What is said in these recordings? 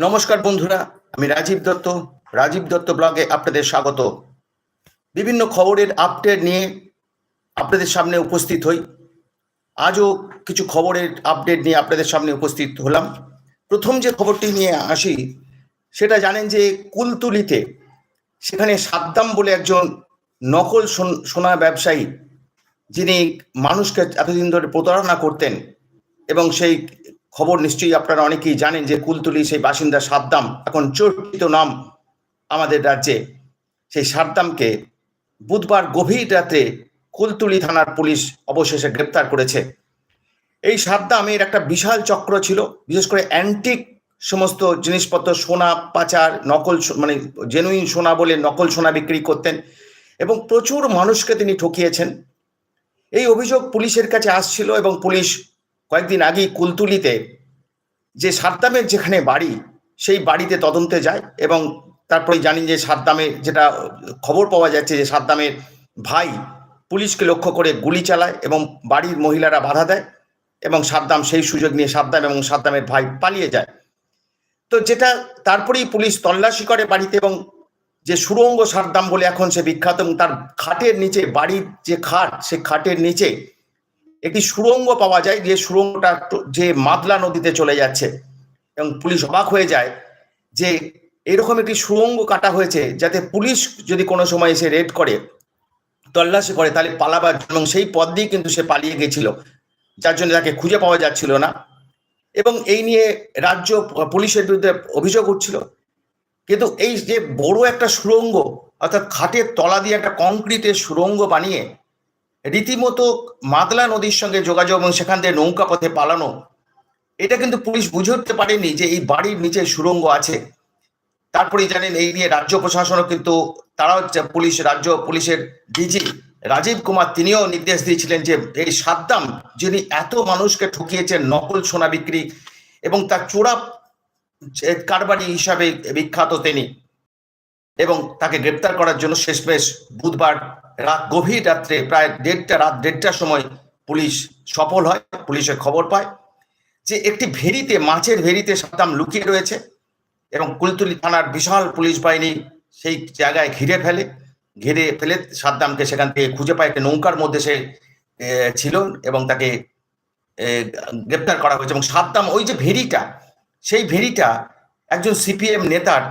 নমস্কার বন্ধুরা, আমি রাজীব দত্ত রাজীব দত্ত ব্লগে আপনাদের স্বাগত। বিভিন্ন খবরের আপডেট নিয়ে আপনাদের সামনে উপস্থিত হই। আজও কিছু খবরের আপডেট নিয়ে আপনাদের সামনে উপস্থিত হলাম। প্রথম যে খবরটি নিয়ে আসি, সেটা জানেন যে কুলতুলিতে সেখানে সাদ্দাম বলে একজন নকল সোন- ব্যবসায়ী, যিনি মানুষকে এতদিন ধরে প্রতারণা করতেন এবং সেই খবর নিশ্চয়ই আপনারা অনেকেই জানেন যে কুলতুলি সেই বাসিন্দা সাদ্দাম, এখন চর্চিত নাম আমাদের রাজ্যে। সেই সাদ্দামকে বুধবার গভীর রাতে কুলতুলি থানার পুলিশ অবশেষে গ্রেপ্তার করেছে। এই সাদ্দামের একটা বিশাল চক্র ছিল, বিশেষ করে অ্যান্টিক সমস্ত জিনিসপত্র, সোনা পাচার, নকল মানে জেনুইন সোনা বলে নকল সোনা বিক্রি করতেন এবং প্রচুর মানুষকে তিনি ঠকিয়েছেন। এই অভিযোগ পুলিশের কাছে আসছিল এবং পুলিশ কয়েকদিন আগেই কুলতুলিতে যে সাদ্দামের যেখানে বাড়ি, সেই বাড়িতে তদন্তে যায় এবং তারপরে জানি যে সাদ্দামের যেটা খবর পাওয়া যাচ্ছে যে সাদ্দামের ভাই পুলিশকে লক্ষ্য করে গুলি চালায় এবং বাড়ির মহিলারা বাধা দেয় এবং সাদ্দাম সেই সুযোগ নিয়ে সাদ্দাম এবং সাদ্দামের ভাই পালিয়ে যায়। তো যেটা তারপরেই পুলিশ তল্লাশি করে বাড়িতে এবং যে সুরঙ্গ সাদ্দাম বলে এখন সে বিখ্যাত এবং তার খাটের নিচে, বাড়ির যে খাট, সে খাটের নিচে একটি সুড়ঙ্গ পাওয়া যায় যে সুরঙ্গটা যে মাদলা নদীতে চলে যাচ্ছে এবং পুলিশ অবাক হয়ে যায় যে এরকম একটি সুড়ঙ্গ কাটা হয়েছে যাতে পুলিশ যদি কোনো সময় এসে রেড করে, তল্লাশি করে, তাহলে পালাবার জন্য- সেই পথ দিয়ে কিন্তু সে পালিয়ে গেছিল, যার জন্য তাকে খুঁজে পাওয়া যাচ্ছিল না। এবং এই নিয়ে রাজ্য পুলিশের বিরুদ্ধে অভিযোগ উঠছিল। কিন্তু এই যে বড় একটা সুড়ঙ্গ, অর্থাৎ খাটের তলা দিয়ে একটা কংক্রিটের সুরঙ্গ বানিয়ে রীতিমতো মাতলা নদীর সঙ্গে যোগাযোগ এবং সেখান থেকে নৌকা পথে পালানো, এটা কিন্তু পুলিশ বুঝে উঠতে পারেনি যে এই বাড়ির নিচে সুড়ঙ্গ আছে। তারপরেই জানেন এই নিয়ে রাজ্য প্রশাসনও কিন্তু তারা হচ্ছে পুলিশ, রাজ্য পুলিশের ডিজি রাজীব কুমার তিনিও নির্দেশ দিয়েছিলেন যে এই সাদ্দাম, যিনি এত মানুষকে ঠকিয়েছেন নকল সোনা বিক্রি এবং তার চোরা কারবারি হিসাবে বিখ্যাত তিনি। এবং তাকে গ্রেপ্তার করার জন্য শেষমেশ বুধবার রাত গভীর রাত্রে প্রায় দেড়টা, রাত দেড়টার সময় পুলিশ সফল হয়, পুলিশের খবর পায় যে একটি ভেরিতে, মাছের ভেরিতে সাদ্দাম লুকিয়ে রয়েছে এবং কুলতুলি থানার বিশাল পুলিশ বাহিনী সেই জায়গায় ঘিরে ফেলে ঘিরে ফেলে সাদ্দামকে সেখান থেকে খুঁজে পায়। একটি নৌকার মধ্যে সে ছিল এবং তাকে গ্রেপ্তার করা হয়েছে এবং সাদ্দাম ওই যে ভেরিটা, সেই ভেরিটা একজন সিপিএম নেতার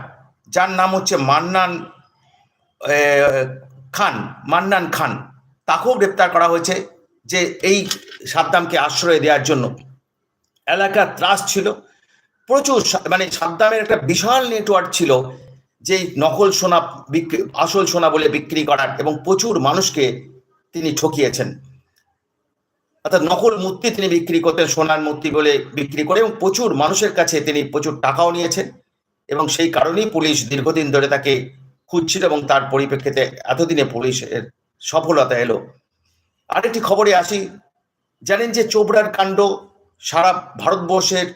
যার নাম হচ্ছে মান্নান খান মান্নান খান। তাকেও গ্রেপ্তার করা হয়েছে যে এই সাদ্দামকে আশ্রয় দেওয়ার জন্য। এলাকার ত্রাস ছিল। প্রচুর মানে সাদ্দামের একটা বিশাল নেটওয়ার্ক ছিল যে নকল সোনা বিক্রি, আসল সোনা বলে বিক্রি করার এবং প্রচুর মানুষকে তিনি ঠকিয়েছেন। অর্থাৎ নকল মূর্তি তিনি বিক্রি করতেন, সোনার মূর্তি বলে বিক্রি করে এবং প্রচুর মানুষের কাছে তিনি প্রচুর টাকাও নিয়েছেন। এবং সেই কারণেই পুলিশ দীর্ঘদিন ধরে তাকে খুঁজছিল এবং তার পরিপ্রেক্ষিতে এতদিনে পুলিশের সফলতা এলো। আরেকটি খবরে আসি, জানেন যে চোপড়ার কাণ্ড সারা ভারতবর্ষের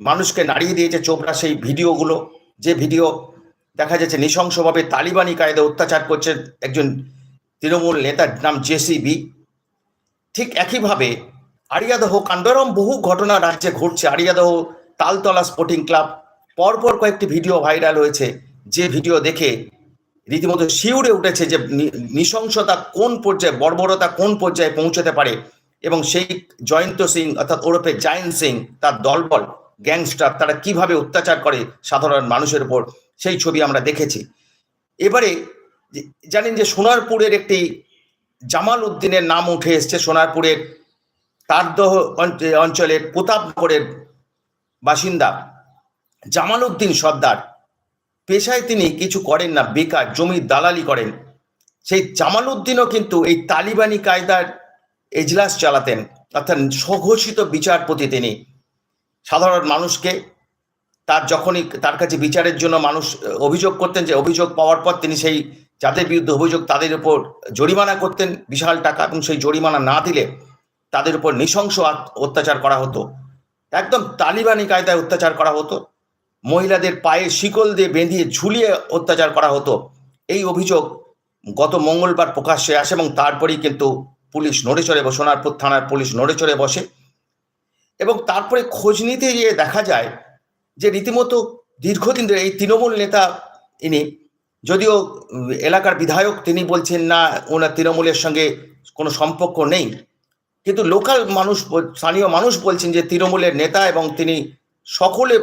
মানুষকে নাড়িয়ে দিয়েছে চোপড়া সেই ভিডিওগুলো। যে ভিডিও দেখা যাচ্ছে নৃশংসভাবে তালিবানি কায়দে অত্যাচার করছেন একজন তৃণমূল নেতার নাম জেসিবি। ঠিক একইভাবে আরিয়াদহ কাণ্ড এরকম বহু ঘটনা রাজ্যে ঘটছে। আরিয়াদহ তালতলা স্পোর্টিং ক্লাব পরপর কয়েকটি ভিডিও ভাইরাল হয়েছে। যে ভিডিও দেখে রীতিমতো শিউরে উঠেছে যে নৃশংসতা কোন পর্যায়ে, বর্বরতা কোন পর্যায়ে পৌঁছতে পারে এবং সেই জয়ন্ত সিং অর্থাৎ ওরফে জায়ন্ত সিং, তার দলবল, গ্যাংস্টার, তারা কীভাবে অত্যাচার করে সাধারণ মানুষের উপর, সেই ছবি আমরা দেখেছি। এবারে জানেন যে সোনারপুরের একটি জামাল উদ্দিনের নাম উঠে এসছে সোনারপুরের তারদহ অঞ্চলের প্রতাপনগরের বাসিন্দা। জামাল উদ্দিন সর্দার। পেশায় তিনি কিছু করেন না, বেকার, জমির দালালি করেন। সেই জামাল উদ্দিনও কিন্তু এই তালিবানি কায়দার এজলাস চালাতেন, অর্থাৎ স্বঘোষিত বিচারপতি তিনি। সাধারণ মানুষকে তার যখনই তার কাছে বিচারের জন্য মানুষ অভিযোগ করতেন যে অভিযোগ পাওয়ার পর তিনি সেই যাদের বিরুদ্ধে অভিযোগ তাদের উপর জরিমানা করতেন, বিশাল টাকা এবং সেই জরিমানা না দিলে তাদের উপর নৃশংস অত্যাচার করা হতো। একদম তালিবানি কায়দায় অত্যাচার করা হতো। মহিলাদের পায়ে শিকল দিয়ে বেঁধিয়ে ঝুলিয়ে অত্যাচার করা হতো। এই অভিযোগ গত মঙ্গলবার প্রকাশ্যে আসে এবং তারপরেই কিন্তু পুলিশ নড়ে চড়ে বসে, সোনারপুর থানার পুলিশ নড়ে চড়ে বসে। এবং তারপরে খোঁজ নিতে গিয়ে দেখা যায় যে রীতিমতো দীর্ঘদিন ধরে এই তৃণমূল নেতা ইনি, যদিও এলাকার বিধায়ক তিনি বলছেন, না, ওনার তৃণমূলের সঙ্গে কোনো সম্পর্ক নেই। কিন্তু লোকাল মানুষ, স্থানীয় মানুষ বলছেন যে তৃণমূলের নেতা এবং তিনি সকলে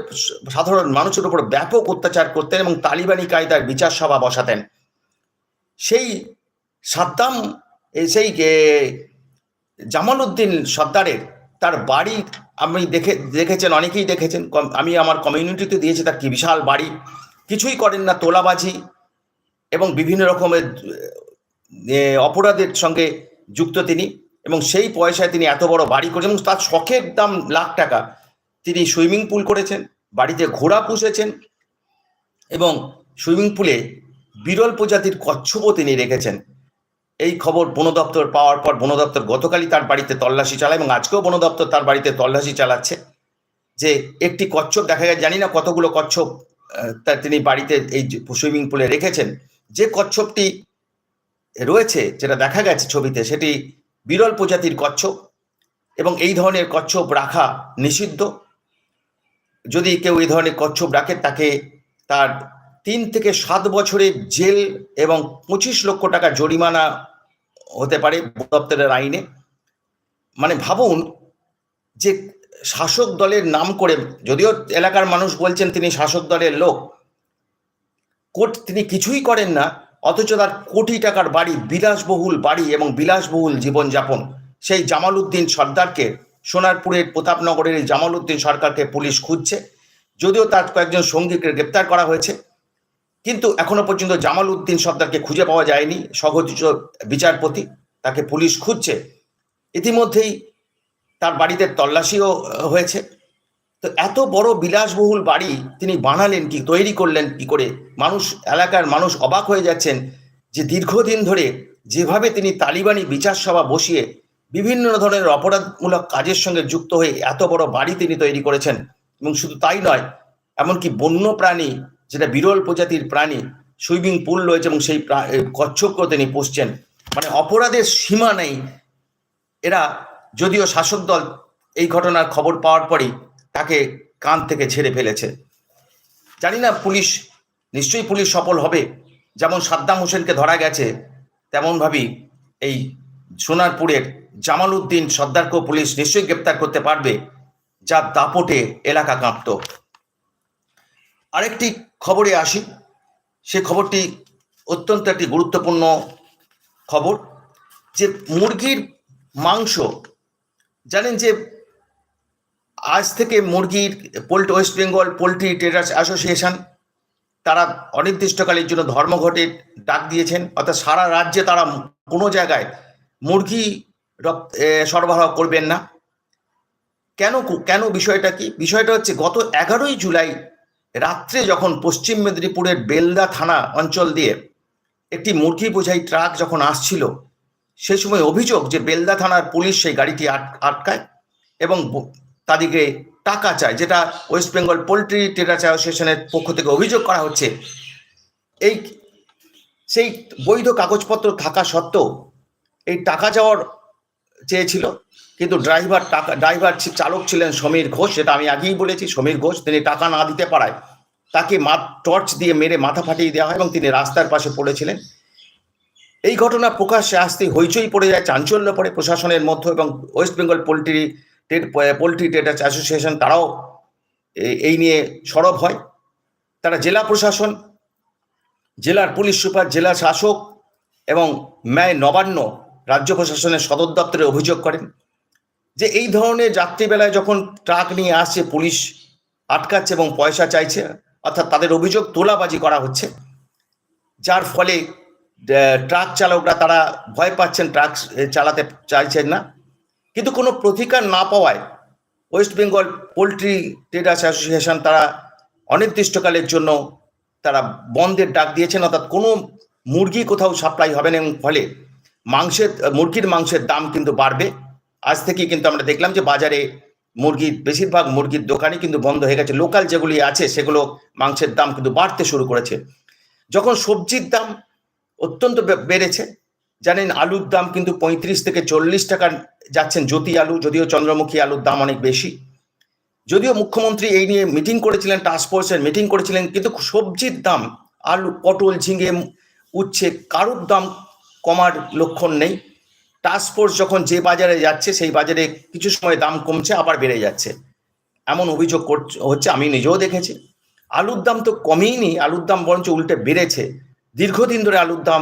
সাধারণ মানুষের উপর ব্যাপক অত্যাচার করতেন এবং তালিবানি কায়দার বিচার সভা বসাতেন। সেই সাদ্দাম সেই জামাল উদ্দিন সর্দারের তার বাড়ি আমি দেখে, দেখেছেন, অনেকেই দেখেছেন আমি আমার কমিউনিটিতে দিয়েছি, তার কি বিশাল বাড়ি। কিছুই করেন না, তোলাবাজি এবং বিভিন্ন রকমের অপরাধের সঙ্গে যুক্ত তিনি এবং সেই পয়সায় তিনি এত বড় বাড়ি করেছেন এবং তার শখের দাম লাখ টাকা। তিনি সুইমিং পুল করেছেন, বাড়িতে ঘোড়া পুষেছেন এবং সুইমিং পুলে বিরল প্রজাতির কচ্ছপও তিনি রেখেছেন। এই খবর বন দপ্তর পাওয়ার পর বন দপ্তর গতকালই তার বাড়িতে তল্লাশি চালায় এবং আজকেও বন দপ্তর তার বাড়িতে তল্লাশি চালাচ্ছে যে একটি কচ্ছপ, দেখা যায় জানি না কতগুলো কচ্ছপ তা তিনি বাড়িতে এই সুইমিং পুলে রেখেছেন। যে কচ্ছপটি রয়েছে, যেটা দেখা গেছে ছবিতে, সেটি বিরল প্রজাতির কচ্ছপ এবং এই ধরনের কচ্ছপ রাখা নিষিদ্ধ। যদি কেউ এই ধরনের কচ্ছপ রাখে, তাকে তার তিন থেকে সাত বছরের জেল এবং পঁচিশ লক্ষ টাকা জরিমানা হতে পারে দপ্তরের আইনে। মানে ভাবুন যে শাসক দলের নাম করে, যদিও এলাকার মানুষ বলছেন তিনি শাসক দলের লোক কোট তিনি কিছুই করেন না, অথচ তার কোটি টাকার বাড়ি, বিলাসবহুল বাড়ি এবং বিলাসবহুল জীবনযাপন। সেই জামাল উদ্দিন সর্দারকে সোনারপুরের প্রতাপনগরের জামাল উদ্দিন সরকারকে পুলিশ খুঁজছে। যদিও তার কয়েকজন সঙ্গীকে গ্রেপ্তার করা হয়েছে। কিন্তু এখনও পর্যন্ত জামাল উদ্দিন সর্দারকে খুঁজে পাওয়া যায়নি সহজ বিচারপতি। তাকে পুলিশ খুঁজছে। ইতিমধ্যেই তার বাড়িতে তল্লাশিও হয়েছে। তো এত বড় বিলাসবহুল বাড়ি তিনি বানালেন, কি তৈরি করলেন, কি করে মানুষ, এলাকার মানুষ অবাক হয়ে যাচ্ছেন যে দীর্ঘদিন ধরে যেভাবে তিনি তালিবানি বিচার সভা বসিয়ে বিভিন্ন ধরনের অপরাধমূলক কাজের সঙ্গে যুক্ত হয়ে এত বড় বাড়ি তিনি তৈরি করেছেন। এবং শুধু তাই নয়, এমনকি বন্য প্রাণী, যেটা বিরল প্রজাতির প্রাণী, সুইমিং পুল রয়েছে এবং সেই কচ্ছপকেও তিনি পুষছেন। মানে অপরাধের সীমা নেই। এরা যদিও শাসক দল এই ঘটনার খবর পাওয়ার পরই তাকে কান থেকে ছেড়ে ফেলেছে। জানি না পুলিশ, নিশ্চয়ই পুলিশ সফল হবে। যেমন সাদ্দাম হোসেনকে ধরা গেছে, তেমনভাবেই এই সোনারপুরের জামাল উদ্দিন সর্দারকেও পুলিশ নিশ্চয়ই গ্রেপ্তার করতে পারবে, যা দাপটে এলাকা কাঁপত। আরেকটি খবরে আসি, সে খবরটি অত্যন্ত একটি গুরুত্বপূর্ণ খবর, যে মুরগির মাংস, জানেন যে আজ থেকে মুরগির poultry West Bengal poultry traders association, তারা অনির্দিষ্টকালের জন্য ধর্মঘটের ডাক দিয়েছেন, অর্থাৎ সারা রাজ্যে তারা কোনো জায়গায় মুরগি সরবরাহ করবেন না। কেন কেন বিষয়টা কি? বিষয়টা হচ্ছে গত এগারোই জুলাই রাত্রে যখন পশ্চিম মেদিনীপুরের বেলদা থানা অঞ্চল দিয়ে একটি মুরগি বোঝাই ট্রাক যখন আসছিল, সে সময় অভিযোগ যে বেলদা থানার পুলিশ সেই গাড়িটি আট- আটকায় এবং তাদেরকে টাকা চায়, যেটা ওয়েস্ট বেঙ্গল পোলট্রি ট্রেডার্স অ্যাসোসিয়েশনের পক্ষ থেকে অভিযোগ করা হচ্ছে। এই, সেই বৈধ কাগজপত্র থাকা সত্ত্বেও এই টাকা যাওয়ার চেয়েছিল, কিন্তু ড্রাইভার টাকা ড্রাইভার চালক ছিলেন সমীর ঘোষ, সেটা আমি আগেই বলেছি, সমীর ঘোষ, তিনি টাকা না দিতে পারায় তাকে মা টর্চ দিয়ে মেরে মাথা ফাটিয়ে দেওয়া হয় এবং তিনি রাস্তার পাশে পড়েছিলেন। এই ঘটনা প্রকাশ্যে আসতে হইচই পড়ে যায়, চাঞ্চল্য পড়ে প্রশাসনের মধ্যে এবং West Bengal poultry trade poultry traders association তারাও এই নিয়ে সরব হয়। তারা জেলা প্রশাসন, জেলার পুলিশ সুপার, জেলা শাসক এবং ম্যায় নবান্ন রাজ্য প্রশাসনের সদর দপ্তরে অভিযোগ করেন যে এই ধরনের যাত্রীবেলায় যখন ট্রাক নিয়ে আসছে পুলিশ আটকাচ্ছে এবং পয়সা চাইছে, অর্থাৎ তাদের অভিযোগ তোলাবাজি করা হচ্ছে, যার ফলে ট্রাক চালকরা তারা ভয় পাচ্ছেন, ট্রাক চালাতে চাইছেন না। কিন্তু কোনো প্রতিকার না পাওয়ায় West Bengal poultry traders association তারা অনির্দিষ্টকালের জন্য তারা বন্ধের ডাক দিয়েছেন, অর্থাৎ কোনো মুরগি কোথাও সাপ্লাই হবে না এবং ফলে মাংসের, মুরগির মাংসের দাম কিন্তু বাড়বে। আজ থেকে কিন্তু আমরা দেখলাম যে বাজারে মুরগির বেশিরভাগ মুরগির দোকানই কিন্তু বন্ধ হয়ে গেছে। লোকাল যেগুলি আছে, সেগুলো মাংসের দাম কিন্তু বাড়তে শুরু করেছে। যখন সবজির দাম অত্যন্ত বেড়েছে, জানেন আলুর দাম কিন্তু পঁয়ত্রিশ থেকে চল্লিশ টাকা যাচ্ছেন জ্যোতি আলু, যদিও চন্দ্রমুখী আলুর দাম অনেক বেশি। যদিও মুখ্যমন্ত্রী এই নিয়ে মিটিং করেছিলেন টাস্ক ফোর্সের মিটিং করেছিলেন, কিন্তু সবজির দাম, আলু, পটল, ঝিঙে, উচ্ছে, কারুর দাম কমার লক্ষণ নেই। টাস্ক ফোর্স যখন যে বাজারে যাচ্ছে, সেই বাজারে কিছু সময় দাম কমছে, আবার বেড়ে যাচ্ছে। এমন অভিযোগ হচ্ছে আমি নিজেও দেখেছি। আলুর দাম তো কমেইনি আলুর দাম বরঞ্চ উল্টে বেড়েছে। দীর্ঘদিন ধরে আলুর দাম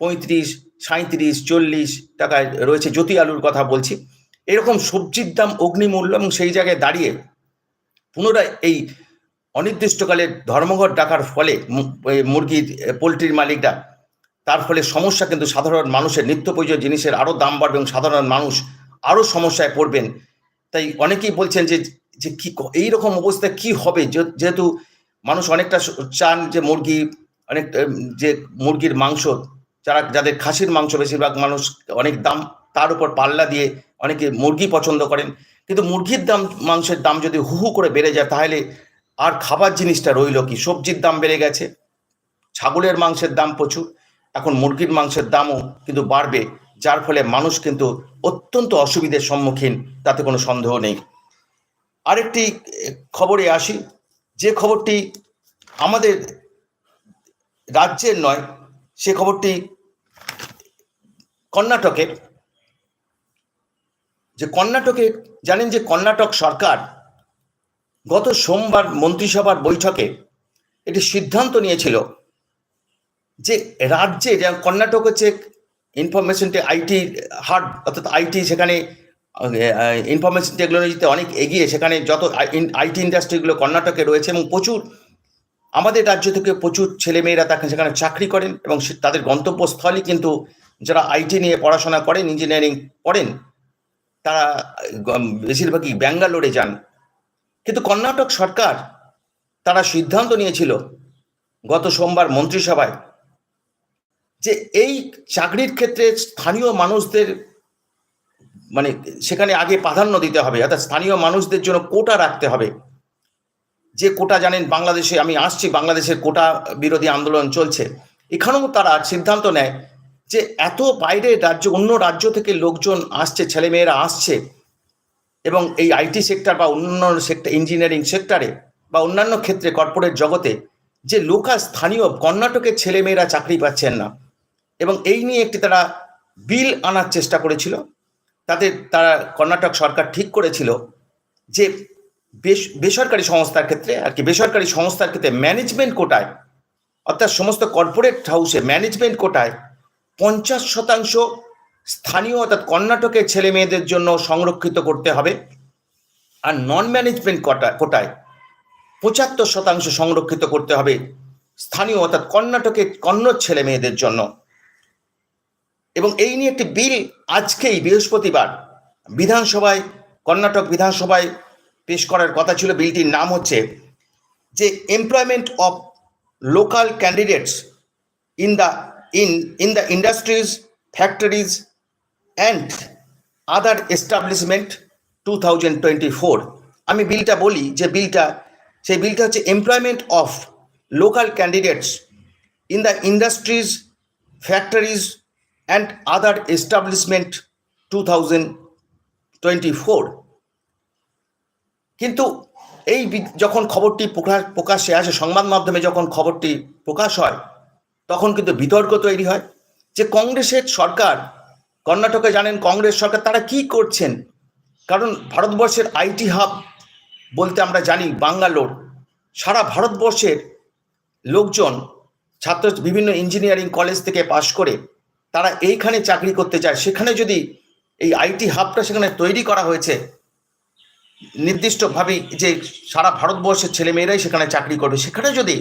পঁয়ত্রিশ সাঁত্রিশ চল্লিশ টাকায় রয়েছে জ্যোতি আলুর কথা বলছি। এরকম সবজির দাম অগ্নিমূল্য এবং সেই জায়গায় দাঁড়িয়ে পুনরায় এই অনির্দিষ্টকালের ধর্মঘট ডাকার ফলে মুরগির পোলট্রির মালিকরা তার ফলে সমস্যা কিন্তু সাধারণ মানুষের নিত্য প্রয়োজনীয় জিনিসের আরও দাম বাড়বে এবং সাধারণ মানুষ আরও সমস্যায় পড়বেন। তাই অনেকেই বলছেন যে যে কি এইরকম অবস্থায় কি হবে? যেহেতু মানুষ অনেকটা চান যে মুরগি, অনেক যে মুরগির মাংস, যারা, যাদের খাসির মাংস বেশিরভাগ মানুষ অনেক দাম, তার উপর পাল্লা দিয়ে অনেকে মুরগি পছন্দ করেন। কিন্তু মুরগির দাম, মাংসের দাম যদি হু হু করে বেড়ে যায়, তাহলে আর খাবার জিনিসটা রইল কি? সবজির দাম বেড়ে গেছে, ছাগলের মাংসের দাম প্রচুর। এখন মুরগির মাংসের দামও কিন্তু বাড়বে, যার ফলে মানুষ কিন্তু অত্যন্ত অসুবিধার সম্মুখীন, তাতে কোনো সন্দেহ নেই। আরেকটি খবরে আসি, যে খবরটি আমাদের রাজ্যের নয়, সে খবরটি কর্ণাটকের যে কর্ণাটকে, জানেন যে কর্ণাটক সরকার গত সোমবার মন্ত্রিসভার বৈঠকে একটি সিদ্ধান্ত নিয়েছিল যে রাজ্যে যেমন কর্ণাটক হচ্ছে ইনফরমেশন আইটি হার্ড অর্থাৎ আইটি সেখানে ইনফরমেশন টেকনোলজিতে অনেক এগিয়ে সেখানে যত আইটি ইন্ডাস্ট্রিগুলো কর্ণাটকে রয়েছে এবং প্রচুর আমাদের রাজ্য থেকে প্রচুর ছেলেমেয়েরা তাকে সেখানে চাকরি করেন এবং তাদের গন্তব্যস্থলই কিন্তু যারা আইটি নিয়ে পড়াশোনা করেন ইঞ্জিনিয়ারিং পড়েন, তারা বেশিরভাগই ব্যাঙ্গালোরে যান। কিন্তু কর্ণাটক সরকার তারা সিদ্ধান্ত নিয়েছিল গত সোমবার মন্ত্রিসভায় যে এই চাকরির ক্ষেত্রে স্থানীয় মানুষদের মানে সেখানে আগে প্রাধান্য দিতে হবে, অর্থাৎ স্থানীয় মানুষদের জন্য কোটা রাখতে হবে। যে কোটা জানেন বাংলাদেশে, আমি আসছি, বাংলাদেশের কোটা বিরোধী আন্দোলন চলছে। এখানেও তারা সিদ্ধান্ত নেয় যে এত বাইরে রাজ্য, অন্য রাজ্য থেকে লোকজন আসছে, ছেলেমেয়েরা আসছে, এবং এই আইটি সেক্টর বা অন্য সেক্টর, ইঞ্জিনিয়ারিং সেক্টরে বা অন্যান্য ক্ষেত্রে, কর্পোরেট জগতে যে লোকাল স্থানীয় কর্ণাটকের ছেলেমেয়েরা চাকরি পাচ্ছেন না। এবং এই নিয়ে একটি তারা বিল আনার চেষ্টা করেছিল। তাদের তারা কর্ণাটক সরকার ঠিক করেছিল যে বেসরকারি সংস্থার ক্ষেত্রে আর কি, বেসরকারি সংস্থার ক্ষেত্রে ম্যানেজমেন্ট কোটায়, অর্থাৎ সমস্ত কর্পোরেট হাউসে ম্যানেজমেন্ট কোটায় পঞ্চাশ শতাংশ স্থানীয়, অর্থাৎ কর্ণাটকের ছেলে মেয়েদের জন্য সংরক্ষিত করতে হবে। আর নন ম্যানেজমেন্ট কোটা, কোটায় পঁচাত্তর শতাংশ সংরক্ষিত করতে হবে স্থানীয়, অর্থাৎ কর্ণাটকের কন্নড় ছেলে মেয়েদের জন্য। এবং এই নিয়ে একটি বিল আজকেই বৃহস্পতিবার বিধানসভায়, কর্ণাটক বিধানসভায় পেশ করার কথা ছিল। বিলটির নাম হচ্ছে যে employment of local candidates in the in in the industries factories and other establishment two thousand twenty four আমি বিলটা বলি যে বিলটা, সেই বিলটা হচ্ছে employment of local candidates in the industries factories two thousand twenty four কিন্তু এই যখন খবরটি প্রকাশ আসে, সংবাদ মাধ্যমে যখন খবরটি প্রকাশ হয়, তখন কিন্তু বিতর্ক তৈরি হয় যে কংগ্রেসের সরকার, কর্ণাটকে জানেন কংগ্রেস সরকার, তারা কি করছেন? কারণ ভারতবর্ষের আইটি হাব বলতে আমরা জানি বাঙ্গালোর। সারা ভারতবর্ষের লোকজন, ছাত্র বিভিন্ন ইঞ্জিনিয়ারিং কলেজ থেকে পাশ করে তারা এইখানে চাকরি করতে চায়। সেখানে যদি এই আইটি হাবটা সেখানে তৈরি করা হয়েছে, নির্দিষ্টভাবে যে সারা ভারতবর্ষের ছেলেমেয়েরাই সেখানে চাকরি করবে, সেখানে যদি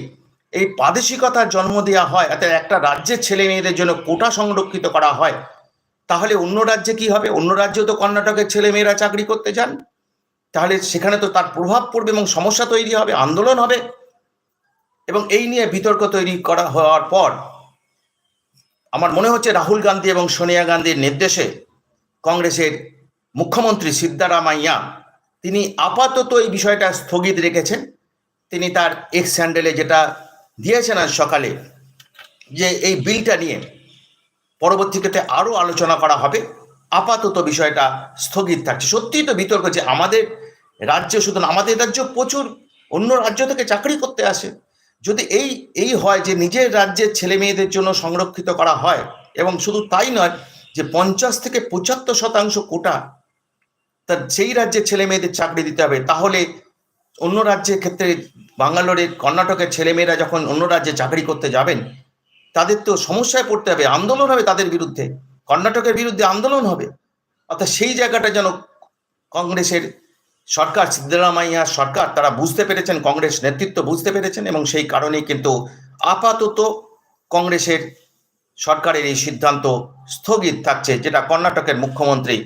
এই প্রাদেশিকতার জন্ম দেওয়া হয়, অর্থাৎ একটা রাজ্যের ছেলে মেয়েদের জন্য কোটা সংরক্ষিত করা হয়, তাহলে অন্য রাজ্যে কি হবে? অন্য রাজ্যেও তো কর্ণাটকের ছেলে মেয়েরা চাকরি করতে যান। তাহলে সেখানে তো তার প্রভাব পড়বে এবং সমস্যা তৈরি হবে, আন্দোলন হবে। এবং এই নিয়ে বিতর্ক তৈরি করা হওয়ার পর আমার মনে হচ্ছে রাহুল গান্ধী এবং সোনিয়া গান্ধীর নির্দেশে কংগ্রেসের মুখ্যমন্ত্রী সিদ্ধারামাইয়া, তিনি আপাতত এই বিষয়টা স্থগিত রেখেছেন। তিনি তার এক্স হ্যান্ডেলে যেটা দিয়েছেন আজ সকালে, যে এই বিলটা নিয়ে পরবর্তী ক্ষেত্রে আরও আলোচনা করা হবে। আপাতত বিষয়টা স্থগিত থাকছে। সত্যিই তো বিতর্ক যে আমাদের রাজ্য, শুধু আমাদের রাজ্য প্রচুর অন্য রাজ্য থেকে চাকরি করতে আসে। যদি এই এই হয় যে নিজের রাজ্যের ছেলে মেয়েদের জন্য সংরক্ষিত করা হয় এবং শুধু তাই নয় যে পঞ্চাশ থেকে পঁচাত্তর শতাংশ কোটা তার সেই রাজ্যের ছেলে মেয়েদের চাকরি দিতে হবে, তাহলে অন্য রাজ্যের ক্ষেত্রে বাঙ্গালোরের কর্ণাটকের ছেলেমেয়েরা যখন অন্য রাজ্যে চাকরি করতে যাবেন, তাদের তো সমস্যায় পড়তে হবে, আন্দোলন হবে তাদের বিরুদ্ধে, কর্ণাটকের বিরুদ্ধে আন্দোলন হবে। অর্থাৎ সেই জায়গাটা যেন কংগ্রেসের সরকার সিদ্ধারামাইয়া সরকার, তারা বুঝতে পেরেছেন কংগ্রেস নেতৃত্ব বুঝতে পেরেছেন এবং সেই কারণেই কিন্তু আপাতত কংগ্রেসের সরকারের এই সিদ্ধান্ত স্থগিত থাকছে, যেটা কর্ণাটকের মুখ্যমন্ত্রী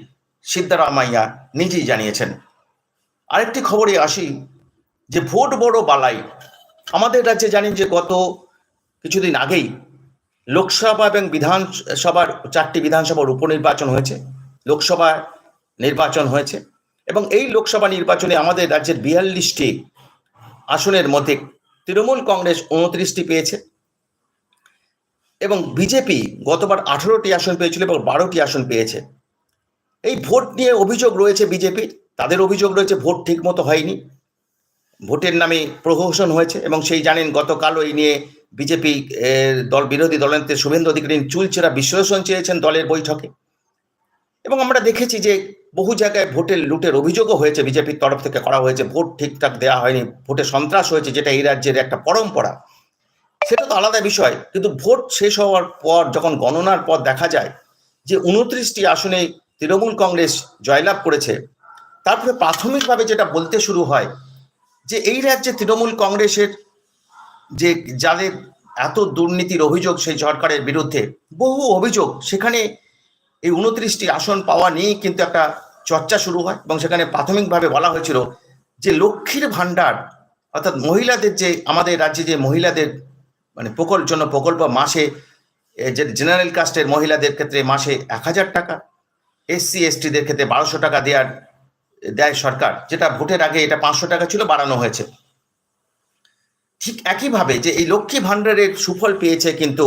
সিদ্ধারামাইয়া নিজেই জানিয়েছেন। আরেকটি খবরে আসি যে ভোট বড় বালাই। আমাদের রাজ্যে জানেন যে গত কিছুদিন আগেই লোকসভা এবং বিধানসভার চারটি বিধানসভার উপনির্বাচন হয়েছে। লোকসভা নির্বাচন হয়েছে। এবং এই লোকসভা নির্বাচনে আমাদের রাজ্যের বিয়াল্লিশটি আসনের মধ্যে তৃণমূল কংগ্রেস উনত্রিশটি পেয়েছে। এবং বিজেপি গতবার আঠেরোটি আসন পেয়েছিল এবং বারোটি আসন পেয়েছে। এই ভোট নিয়ে অভিযোগ রয়েছে বিজেপি, তাদের অভিযোগ রয়েছে ভোট ঠিক মতো হয়নি। ভোটের নামে প্রহসন হয়েছে এবং সেই জানেন গতকাল এই নিয়ে বিজেপি দল বিরোধী দলনেত্রী শুভেন্দু অধিকারী চুলচেরা বিশ্লেষণ চেয়েছেন দলের বৈঠকে। এবং আমরা দেখেছি যে বহু জায়গায় ভোটের লুটের অভিযোগও হয়েছে, বিজেপির তরফ থেকে করা হয়েছে, ভোট ঠিকঠাক দেওয়া হয়নি, ভোটে সন্ত্রাস হয়েছে, যেটা এই রাজ্যের একটা পরম্পরা। সেটা তো আলাদা বিষয়, কিন্তু ভোট শেষ হওয়ার পর, যখন গণনার পর দেখা যায় যে উনত্রিশটি আসনে তৃণমূল কংগ্রেস জয়লাভ করেছে, তারপরে প্রাথমিকভাবে যেটা বলতে শুরু হয় যে এই রাজ্যে তৃণমূল কংগ্রেসের যে যাদের এত দুর্নীতির অভিযোগ সেই সরকারের বিরুদ্ধে বহু অভিযোগ, সেখানে এই উনত্রিশটি আসন পাওয়া নিয়েই কিন্তু একটা চর্চা শুরু হয় এবং সেখানে প্রাথমিকভাবে বলা হয়েছিল যে লক্ষ্মীর ভাণ্ডার, অর্থাৎ মহিলাদের যে, আমাদের রাজ্যে যে মহিলাদের মানে প্রকল্প, জন্য প্রকল্প মাসে যে জেনারেল কাস্টের মহিলাদের ক্ষেত্রে মাসে এক হাজার টাকা এসসি এসটিদের ক্ষেত্রে বারোশো টাকা দেওয়ার, দেয় সরকার, যেটা ভোটের আগে এটা পাঁচশো টাকা ছিল, বাড়ানো হয়েছে। ঠিক একইভাবে যে এই লক্ষ্মী ভাণ্ডারের সুফল পেয়েছে কিন্তু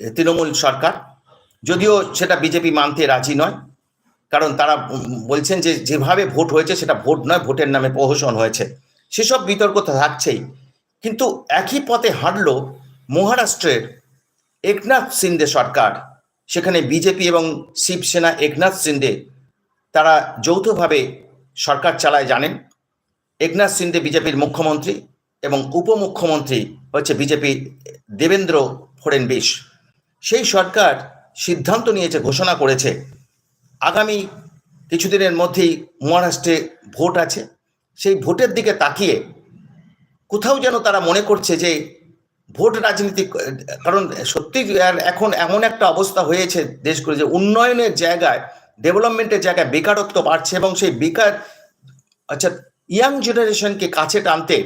তৃণমূল সরকার যদিও সেটা বিজেপি মানতে রাজি নয়, কারণ তারা বলছেন যে যেভাবে ভোট হয়েছে সেটা ভোট নয়, ভোটের নামে প্রহসন হয়েছে। সেসব বিতর্ক তো থাকছেই। কিন্তু একই পথে হাঁটল মহারাষ্ট্রের একনাথ সিন্দে সরকার। সেখানে বিজেপি এবং শিবসেনা একনাথ সিন্দে, তারা যৌথভাবে সরকার চালায় জানেন। একনাথ সিন্দে বিজেপির মুখ্যমন্ত্রী এবং উপমুখ্যমন্ত্রী হচ্ছে বিজেপি দেবেন্দ্র ফড়নবিস সেই সরকার সিদ্ধান্ত নিয়েছে, ঘোষণা করেছে। আগামী কিছুদিনের মধ্যেই মহারাষ্ট্রে ভোট আছে। সেই ভোটের দিকে তাকিয়ে কোথাও যেন তারা মনে করছে যে ভোট রাজনীতি, কারণ সত্যি এখন এমন একটা অবস্থা হয়েছে দেশগুলো যে উন্নয়নের জায়গায়, ডেভেলপমেন্টের জায়গায় বেকারত্ব বাড়ছে এবং সেই বেকার আচ্ছা ইয়াং জেনারেশনকে কাছে টানতে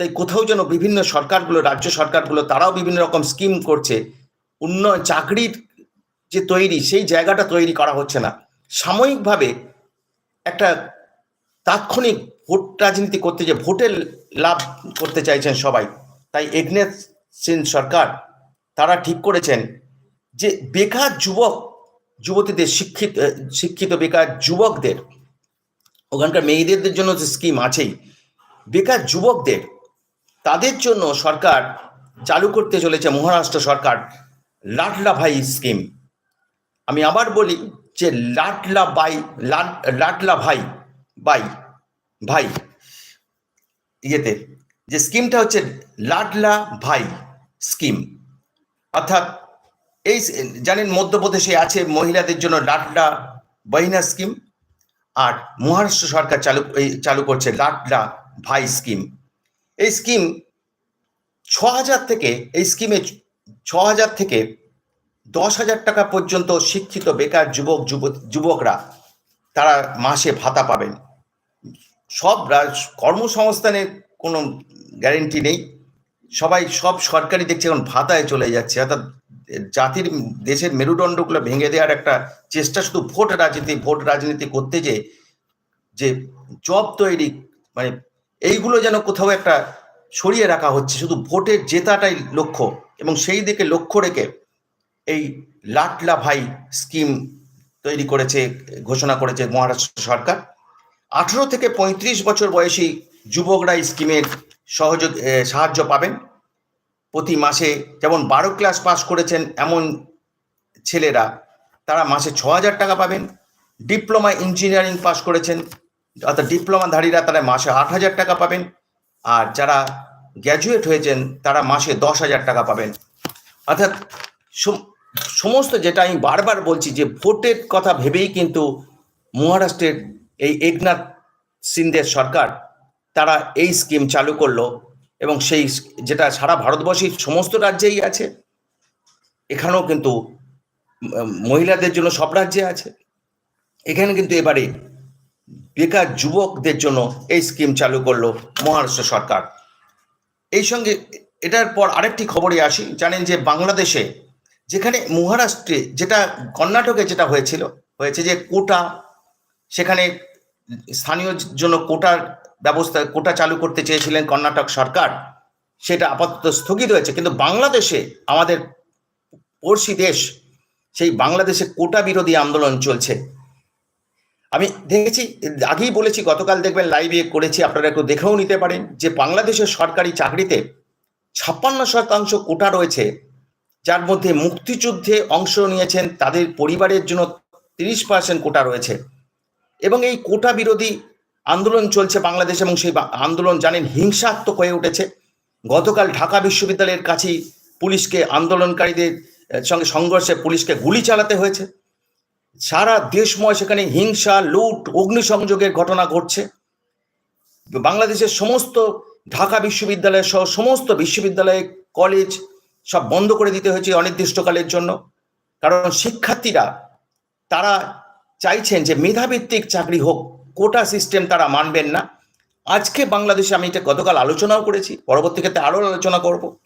তাই কোথাও যেন বিভিন্ন সরকারগুলো, রাজ্য সরকারগুলো, তারাও বিভিন্ন রকম স্কিম করছে। উন্নয়ন, চাকরির যে তৈরি, সেই জায়গাটা তৈরি করা হচ্ছে না। সাময়িকভাবে একটা তাৎক্ষণিক ভোট রাজনীতি করতে যে ভোটের লাভ করতে চাইছেন সবাই, তাই একনাথ সিং সরকার, তারা ঠিক করেছেন যে বেকার যুবক, যুবতীদের শিক্ষিত শিক্ষিত বেকার যুবকদের, ওখানকার মেয়েদের জন্য যে স্কিম আছেই, বেকার যুবকদের, তাদের জন্য সরকার চালু করতে চলেছে মহারাষ্ট্র সরকার। লাটলা ভাই স্কিম। আমি আবার বলি যে লাটলা বাই লাটলা ভাই, বাই, ভাই, ইয়েতে। যে স্কিমটা হচ্ছে লাডলা ভাই স্কিম। অর্থাৎ এই জানেন মধ্যপ্রদেশে আছে মহিলাদের জন্য লাডলা বহিনা স্কিম, আর মহারাষ্ট্র সরকার চালু চালু করছে লাডলা ভাই স্কিম। এই স্কিম ছ হাজার থেকে, এই স্কিমে ছ হাজার থেকে দশ হাজার টাকা পর্যন্ত শিক্ষিত বেকার যুবক যুবকরা তারা মাসে ভাতা পাবেন। সব কর্মসংস্থানের কোনো গ্যারেন্টি নেই। সবাই সব সরকারি দেখছে এখন ভাতায় চলে যাচ্ছে। অর্থাৎ জাতির, দেশের মেরুদণ্ডগুলো ভেঙে দেওয়ার একটা চেষ্টা, শুধু ভোট রাজনীতি ভোট রাজনীতি করতে যে যে জব তৈরি মানে এইগুলো যেন কোথাও একটা সরিয়ে রাখা হচ্ছে। শুধু ভোটের জেতাটাই লক্ষ্য। এবং সেই দিকে লক্ষ্য রেখে এই লাটলা ভাই স্কিম তৈরি করেছে, ঘোষণা করেছে মহারাষ্ট্র সরকার। আঠেরো থেকে পঁয়ত্রিশ বছর বয়সী যুবকরা এই স্কিমের সহযোগ সাহায্য পাবেন। প্রতি মাসে যেমন বারো ক্লাস পাস করেছেন এমন ছেলেরা, তারা মাসে ছ হাজার টাকা পাবেন। ডিপ্লোমা ইঞ্জিনিয়ারিং পাস করেছেন, অর্থাৎ ডিপ্লোমাধারীরা তারা মাসে আট হাজার টাকা পাবেন। আর যারা গ্র্যাজুয়েট হয়েছেন, তারা মাসে দশ হাজার টাকা পাবেন। অর্থাৎ সমস্ত যেটা আমি বারবার বলছি যে ভোটের কথা ভেবেই কিন্তু মহারাষ্ট্রের এই একনাথ সিন্ধের সরকার, তারা এই স্কিম চালু করল এবং সেই যেটা সারা ভারতবর্ষের সমস্ত রাজ্যেই আছে। এখানেও কিন্তু মহিলাদের জন্য সব রাজ্যে আছে। এখানে কিন্তু এবারে বেকার যুবকদের জন্য এই স্কিম চালু করল মহারাষ্ট্র সরকার। এই সঙ্গে এটার পর আরেকটি খবরে আসি। জানেন যে বাংলাদেশে যেখানে মহারাষ্ট্রে যেটা কর্ণাটকে যেটা হয়েছিল, হয়েছে যে কোটা, সেখানে স্থানীয় জন্য কোটার ব্যবস্থা, কোটা চালু করতে চেয়েছিলেন কর্ণাটক সরকার, সেটা আপাতত স্থগিত হয়েছে। কিন্তু বাংলাদেশে আমাদের পড়শি দেশ, সেই বাংলাদেশে কোটা বিরোধী আন্দোলন চলছে। আমি দেখেছি, আগেই বলেছি, গতকাল দেখবেন লাইভে করেছি, আপনারা একটু দেখেও নিতে পারেন, যে বাংলাদেশের সরকারি চাকরিতে ছাপ্পান্ন শতাংশ কোটা রয়েছে, যার মধ্যে মুক্তিযুদ্ধে অংশ নিয়েছেন, তাদের পরিবারের জন্য তিরিশ পার্সেন্ট কোটা রয়েছে। এবং এই কোটা বিরোধী আন্দোলন চলছে বাংলাদেশ এবং সেই আন্দোলন জানেন, হিংসাত্মক হয়ে উঠেছে। গতকাল ঢাকা বিশ্ববিদ্যালয়ের কাছেই পুলিশকে, আন্দোলনকারীদের সঙ্গে সংঘর্ষে পুলিশকে গুলি চালাতে হয়েছে। সারা দেশময় সেখানে হিংসা, লুট, অগ্নিসংযোগের ঘটনা ঘটছে। বাংলাদেশের সমস্ত ঢাকা বিশ্ববিদ্যালয় সহ সমস্ত বিশ্ববিদ্যালয় কলেজ সব বন্ধ করে দিতে হয়েছে অনির্দিষ্টকালের জন্য। কারণ শিক্ষার্থীরা, তারা চাইছেন যে মেধাভিত্তিক চাকরি হোক, কোটা সিস্টেম তারা মানবেন না। আজকে বাংলাদেশে আমি এটা গতকাল আলোচনাও করেছি, পরবর্তী ক্ষেত্রে আরও আলোচনা করব।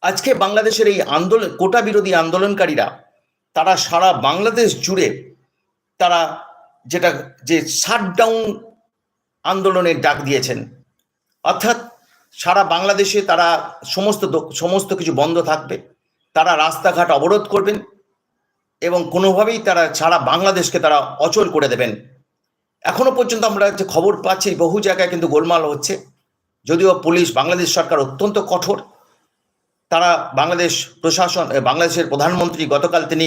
আজকে বাংলাদেশের এই আন্দোলন, কোটা বিরোধী আন্দোলনকারীরা তারা সারা বাংলাদেশ জুড়ে তারা যেটা, যে শাটডাউন আন্দোলনের ডাক দিয়েছেন। অর্থাৎ সারা বাংলাদেশে তারা সমস্ত সমস্ত কিছু বন্ধ থাকবে। তারা রাস্তাঘাট অবরোধ করবেন এবং কোনোভাবেই তারা সারা বাংলাদেশকে তারা অচল করে দেবেন। এখনও পর্যন্ত আমরা যে খবর পাচ্ছি, বহু জায়গায় কিন্তু গোলমাল হচ্ছে। যদিও পুলিশ, বাংলাদেশ সরকার অত্যন্ত কঠোর। তারা বাংলাদেশ প্রশাসন বাংলাদেশের প্রধানমন্ত্রী গতকাল তিনি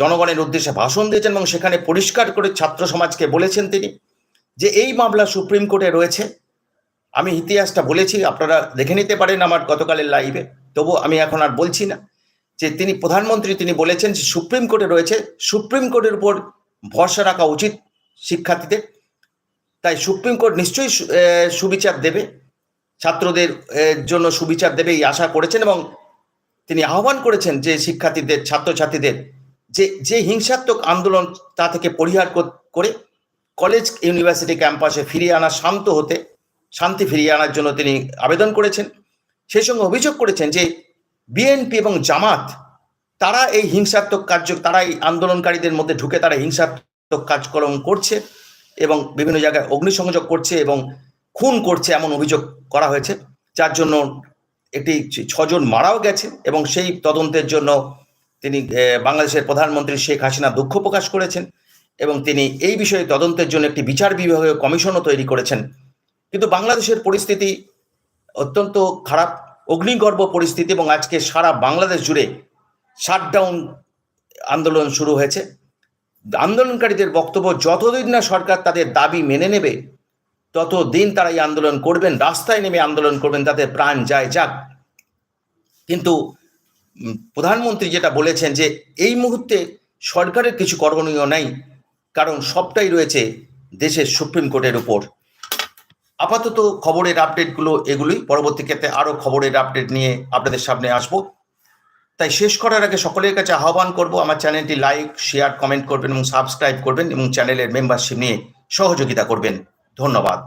জনগণের উদ্দেশ্যে ভাষণ দিয়েছেন এবং সেখানে পরিষ্কার করে ছাত্র সমাজকে বলেছেন তিনি যে এই মামলা সুপ্রিম কোর্টে রয়েছে। আমি ইতিহাসটা বলেছি, আপনারা দেখে নিতে পারেন আমার গতকালের লাইভে। তবু আমি এখন আর বলছি না যে তিনি, প্রধানমন্ত্রী তিনি বলেছেন যে সুপ্রিম কোর্টে রয়েছে। সুপ্রিম কোর্টের উপর ভরসা রাখা উচিত শিক্ষার্থীদের। তাই সুপ্রিম কোর্ট নিশ্চয়ই সুবিচার দেবে। ছাত্রদের জন্য সুবিচার দেবে এই আশা করেছেন এবং তিনি আহ্বান করেছেন যে শিক্ষার্থীদের, ছাত্রছাত্রীদের, যে যে হিংসাত্মক আন্দোলন তা থেকে পরিহার করে কলেজ, ইউনিভার্সিটি ক্যাম্পাসে ফিরিয়ে আনা শান্ত হতে, শান্তি ফিরিয়ে আনার জন্য তিনি আবেদন করেছেন। সেই সঙ্গে অভিযোগ করেছেন যে বিএনপি এবং জামাত, তারা এই হিংসাত্মক কার্য, তারা এই আন্দোলনকারীদের মধ্যে ঢুকে তারা হিংসাত্মক কাজকর্ম করছে এবং বিভিন্ন জায়গায় অগ্নিসংযোগ করছে এবং খুন করছে এমন অভিযোগ করা হয়েছে, যার জন্য একটি ছজন মারাও গেছে এবং সেই তদন্তের জন্য তিনি বাংলাদেশের প্রধানমন্ত্রী শেখ হাসিনা দুঃখ প্রকাশ করেছেন এবং তিনি এই বিষয়ে তদন্তের জন্য একটি বিচার বিভাগীয় কমিশনও তৈরি করেছেন। কিন্তু বাংলাদেশের পরিস্থিতি অত্যন্ত খারাপ, অগ্নিগর্ভ পরিস্থিতি এবং আজকে সারা বাংলাদেশ জুড়ে শাটডাউন আন্দোলন শুরু হয়েছে। আন্দোলনকারীদের বক্তব্য, যতদিন না সরকার তাদের দাবি মেনে নেবে ততদিন তারা এই আন্দোলন করবেন, রাস্তায় নেমে আন্দোলন করবেন তাদের প্রাণ যায় যাক। কিন্তু প্রধানমন্ত্রী যেটা বলেছেন যে, এই মুহূর্তে সরকারের কিছু করণীয় নাই, কারণ সবটাই রয়েছে দেশের সুপ্রিম কোর্টের উপর। আপাতত খবরের আপডেটগুলো এগুলোই, পরবর্তী ক্ষেত্রে আরও খবরের আপডেট নিয়ে আপনাদের সামনে আসব। তাই শেষ করার আগে সকলের কাছে আহ্বান করব, আমার চ্যানেলটি লাইক, শেয়ার, কমেন্ট করবেন এবং সাবস্ক্রাইব করবেন এবং চ্যানেলের মেম্বারশিপ নিয়ে সহযোগিতা করবেন। ধন্যবাদ।